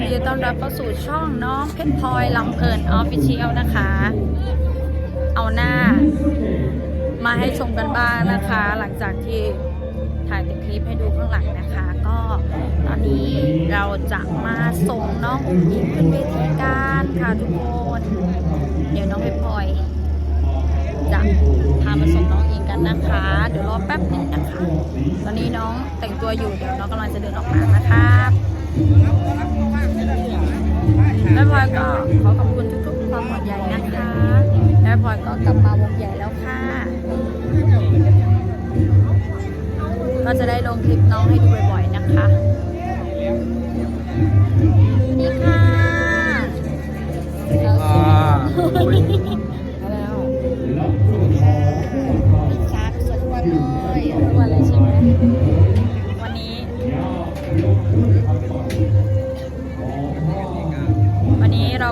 ยินดีต้อนรับเข้าสู่ช่องน้องเพชรพลอยลำเพลินออฟฟิเชียลนะคะ เอาหน้า มาให้ชมกันบ้างนะคะ หลังจากที่ถ่ายแต่คลิปให้ดูข้างหลังนะคะ ก็ตอนนี้เราจะมาส่งน้องอุ้งอิงขึ้นเวทีการค่ะทุกคนเดี๋ยวน้องเพชรพลอยจะพามาส่งน้องอิงกันนะคะ เดี๋ยวรอแป๊บหนึงนะคะ ตอนนี้น้องแต่งตัวอยู่เดี๋ยวน้องกำลังจะเดินออกมานะครับ ม่พลอยก็ขอขอบคุณทุกๆความห่วงใยนะคะแม่พลอยก็กลับมาวงใหญ่แล้วค่ะ ก็จะได้ลงคลิปน้องให้ดูบ่อยๆนะคะนี่ค่ะ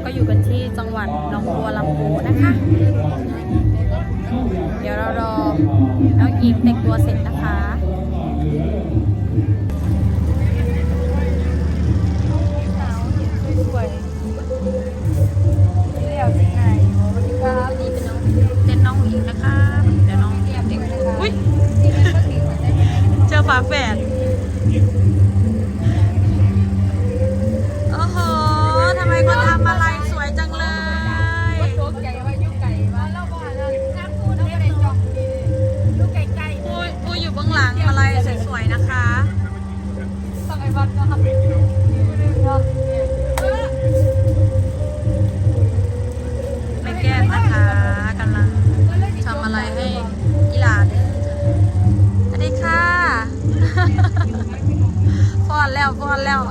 ก็อยู่กันที่จังหวัดหนองบัวลำพูนะคะ เดี๋ยวเรารอน้องอิงแต่งตัวเสร็จนะคะสวยเรียวสิไงสวัสดีครับนี่เป็นน้องเป็นน้องอิงนะคะเดี๋ยวน้องเรียบเด็กนะคะอุ้ยเจอฝาแฝด อุ้ยอยู่เบื้องหลังอะไรสวยๆนะคะต้องไอ้บอลก็ทำเนาะแม่แก้มนะคะกำลังทำอะไรให้อีหลาเด้อสวัสดีค่ะฟอนแล้วฟอนแล้ว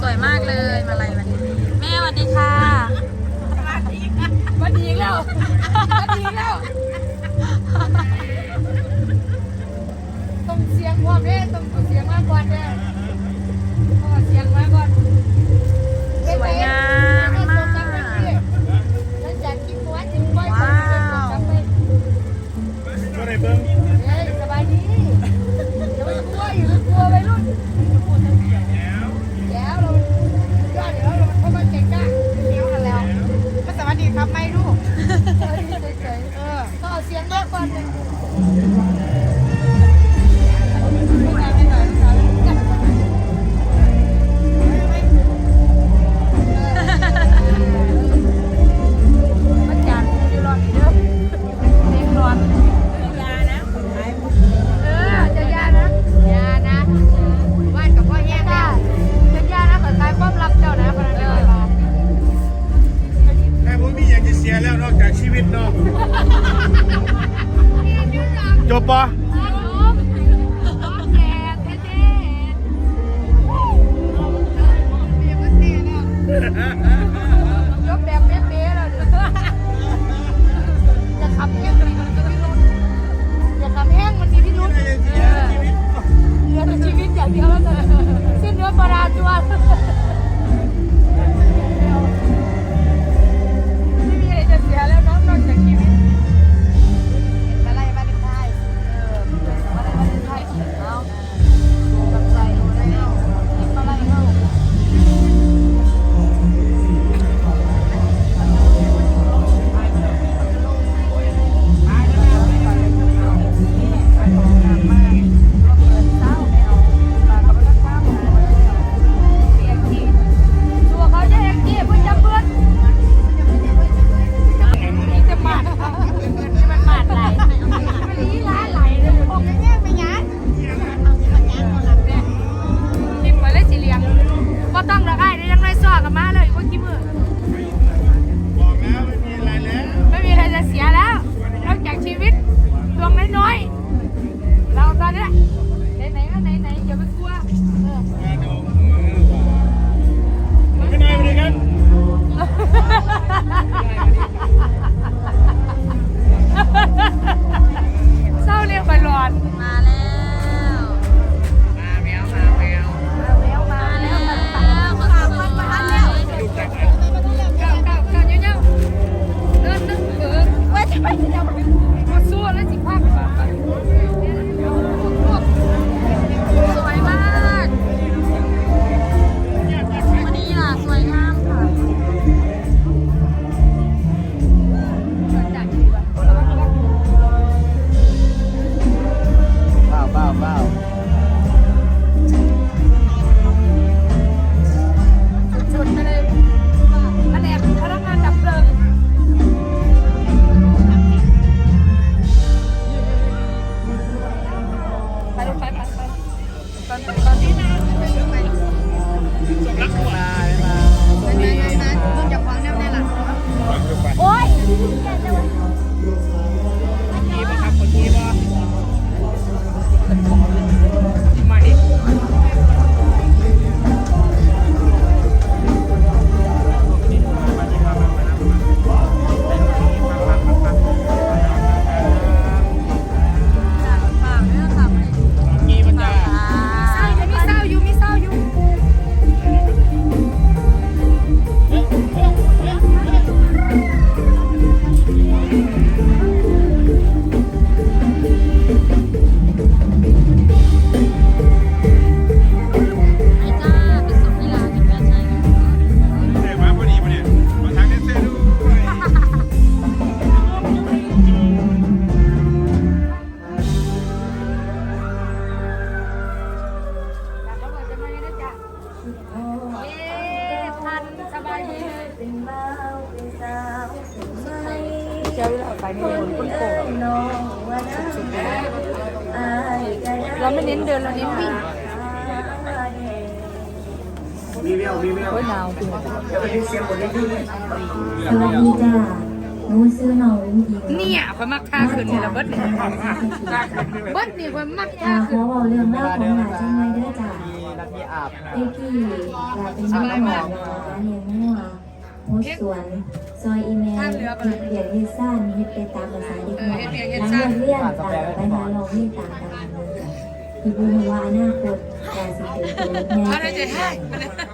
สวยมากเลย ดีแล้วต้องเสียงความเร่ต้องเสียงมากกว่าเนี่ยเสียงมากกว่าสวยงาม จากชีวิตเนาะจบปะย Come on. เราไม่เน้นเดินเราเน้นวิ่งมีเวลมีเวลโอ้ยหนาวจัไเสียงสวัสดีจ้าหนูซื้อน้องเองเนี่ยคนมักท่าขึ้นนี่ละเบิ้ลเนี่ยเบิ้ลนี่คนมักท่าขึ้นขอบอกเรื่องเล่าของหลานช่างไว้ด้วจ้าเอ็กกี่อยากเป็นแม่หมอเรียนไม่ว่า ฮสสวน ซอยอีเมลเฮ็ดเบียดเฮ็ดซ่านเฮ็ดไปตามภาษาเด็กน้อยหลังเลิกเรียนต่างไปหาลองเรียนต่างกันคือบูว่าอนาคตการสิเป็นตัวแม่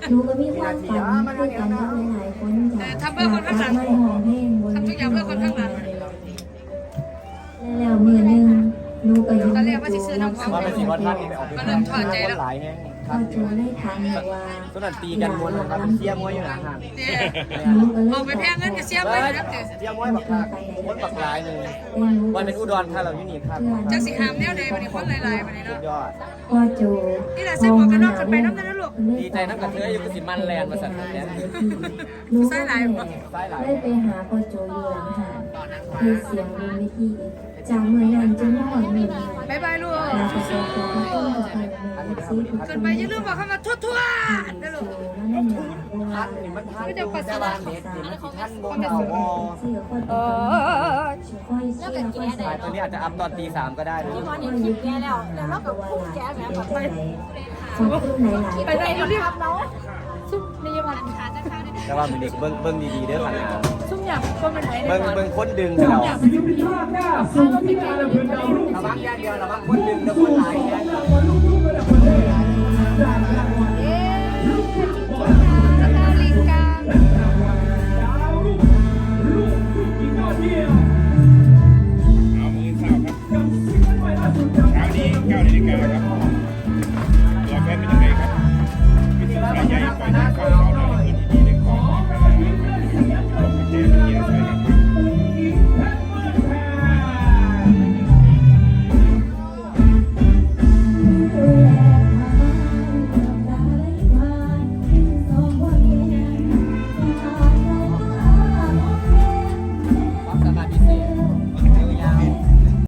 หนูก็มีความฝันคือกันกับหลายๆคนจ้ะทำเพื่อคนข้างหลังไม่ห้องเพลงบนทำทุกอย่างเพื่อคนข้างหลังแล้วมือหนึงหนูก็อยู่ตอนแรกว่าสิซื้อน้ำหอมว่าเป็นสีวันท่านนี่ไปออกไปก็เริ่มถอดใจแล้ว หลายแห้งคพ่รัอบจูได้ถามหนูว่าส่วนนั้นตีกันมวนกันเสียมวยอยู่หลังห่างหนูก็เลยเอาไปแพงเงินกับเสียเไปนะเจ๊สียมวยบักหลายมวยบักหลายเลยวันเป็นอุดรค่ะเราอยู่นี่ครับจักสิหามแนวใดวันนี้คนหลายๆวันนี้สุเนาะดยอดพ่อจูนี่แหละใส่หมวกกันน็อกกันไปน้ำนั้นนะลูก ดีใจน้ำกระเทยอยู่กับสิมันแลนด์มาสั่นเนี่ยหนูก็เลยได้ไปหาพ่อจูอยู่หลังหาดคือเสียงบนเวทีจากเมื่อนั้นจนหอดเมื่อนี้บายบายลูกลาไปเจอตัวพ่อจูกับพ่อแม่ซีทุกคขึ้นนไปอย่าลืมบอกเข้ามาทั่วทั่วๆนะลูก นั่นแหละว่าท่านนี่มันท่านแต่ว่าเน็ตนี่มันสิท่านบ่เอาบ่เสียคนเออค่อยเสียค่อยสายตัวนี้อาจจะอัพตอนตีสามก็ได้นะตอนนี้คิดแก่แล้ว แล้วเราก็พูดแก่แบบไป ขอบคุณหลายๆ ไปไหนเรียบเนาะซุ่มในยังวันแต่ว่าเป็นเด็กเบิ่งเบิ่งดีๆเด้อค่ะนะซุ่มอยากคนเป็นไหนในเบิ่งวันเบิ่งคนดึงเราระวังอย่างเดียวระวังคนดึงแล้วคนหลายแค่